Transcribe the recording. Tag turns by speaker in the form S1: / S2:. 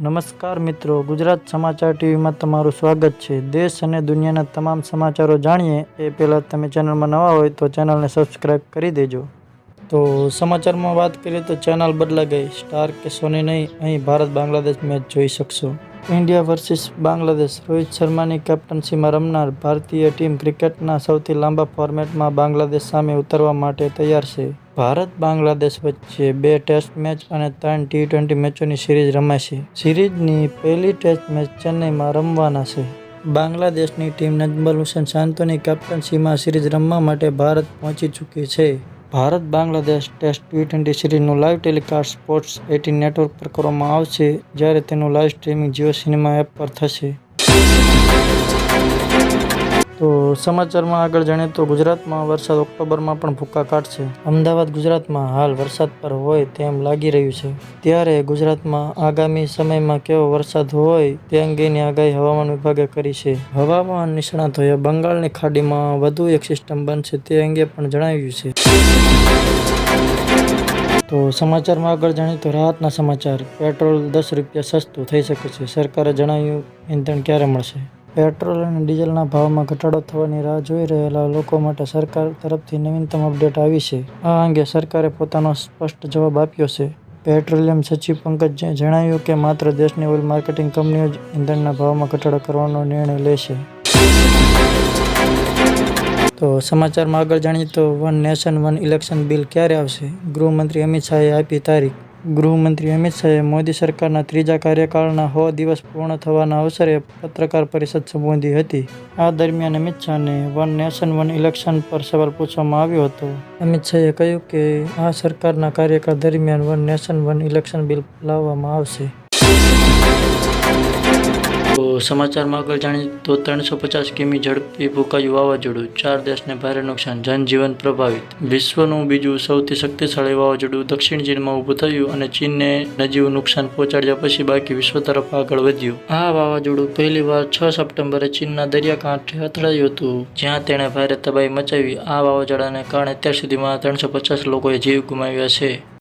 S1: નમસ્કાર મિત્રો, ગુજરાત સમાચાર ટીવીમાં તમારું સ્વાગત છે. દેશ અને દુનિયાના તમામ સમાચારો જાણીએ એ પહેલાં તમે ચેનલમાં નવા હોય તો ચેનલને સબસ્ક્રાઈબ કરી દેજો. તો સમાચારમાં વાત કરીએ તો ચેનલ બદલા ગઈ. સ્ટાર કે સોની નહીં, અહીં ભારત બાંગ્લાદેશ મેચ જોઈ શકશો. India versus Bangladesh. રોહિત શર્માની કેપ્ટનશીમાં રમનાર ભારતીય ટીમ ક્રિકેટના સૌથી લાંબા ફોર્મેટમાં બાંગ્લાદેશ સામે ઉતરવા માટે તૈયાર છે. ભારત, બાંગ્લાદેશ વચ્ચે બે ટેસ્ટ મેચ અને ત્રણ ટી ટ્વેન્ટી મેચોની સિરીઝ રમાશે. સિરીઝની પહેલી ટેસ્ટ મેચ ચેન્નઈમાં રમવાના છે. બાંગ્લાદેશની ટીમ નજમલ હુસેન શાંતોની કેપ્ટનશીમાં સિરીઝ રમવા માટે ભારત પહોંચી ચૂકી છે. Bharat, Bangladesh test T twenty સિરીઝનું live telecast sports eighteen network પર કરવામાં આવશે, જ્યારે તેનું live streaming Jio cinema app પર થશે. તો સમાચારમાં આગળ જાણીએ તો ગુજરાતમાં વરસાદ ઓક્ટોબરમાં પણ ભૂક્કા કાઢશે અમદાવાદ ગુજરાતમાં હાલ વરસાદ પર હોય તેમ લાગી રહ્યું છે. ત્યારે ગુજરાતમાં આગામી સમયમાં કેવો વરસાદ હોય તે અંગેની આગાહી હવામાન વિભાગે કરી છે. હવામાન નિષ્ણાતોએ બંગાળની ખાડીમાં વધુ એક સિસ્ટમ બનશે તે અંગે પણ જણાવ્યું છે. તો સમાચારમાં આગળ જાણીએ તો રાહતના સમાચાર, પેટ્રોલ દસ રૂપિયા સસ્તું થઈ શકે છે. સરકારે જણાવ્યું ઇંધણ ક્યારે મળશે? પેટ્રોલ અને ડીઝલના ભાવમાં ઘટાડો થવાની રાહ જોઈ રહેલા લોકો માટે સરકાર તરફથી નવીનતમ અપડેટ આવી છે. આ અંગે સરકારે પોતાનો સ્પષ્ટ જવાબ આપ્યો છે. પેટ્રોલિયમ સચિવ પંકજ જણાવ્યું કે માત્ર દેશની ઓઇલ માર્કેટિંગ કંપનીઓ જ ઇંધણના ભાવમાં ઘટાડો કરવાનો નિર્ણય લેશે તો સમાચારમાં આગળ જાણીએ તો one nation one election bill ક્યારે આવશે? ગૃહમંત્રી અમિત શાહે આપી તારીખ. ગૃહમંત્રી અમિત શાહે મોદી સરકારના ત્રીજા કાર્યકાળના હો દિવસ પૂર્ણ થવાના અવસરે પત્રકાર પરિષદ સંબોધી હતી. આ દરમિયાન અમિત શાહને વન નેશન, વન ઇલેક્શન પર સવાલ પૂછવામાં આવ્યો હતો. અમિત શાહે કહ્યું કે આ સરકારના કાર્યકાળ દરમિયાન one nation, one election bill લાવવામાં આવશે. તો સમાચારમાં આગળ જાણીએ તો ત્રણસો પચાસ કિમી ઝડપી ફૂંકાયું વાવાઝોડું ચાર દેશને ભારે નુકસાન, જનજીવન પ્રભાવિત. વિશ્વનું બીજું સૌથી શક્તિશાળી વાવાઝોડું દક્ષિણ ચીનમાં ઊભું થયું અને ચીનને નજીવું નુકસાન પહોંચાડ્યા પછી બાકી વિશ્વ તરફ આગળ વધ્યું. આ વાવાઝોડું પહેલી વાર છ સપ્ટેમ્બરે ચીનના દરિયાકાંઠે અથડાયું હતું, જ્યાં તેણે ભારે તબાહી મચાવી. આ વાવાઝોડાને કારણે અત્યાર સુધીમાં ત્રણસો પચાસ લોકોએ જીવ ગુમાવ્યા છે.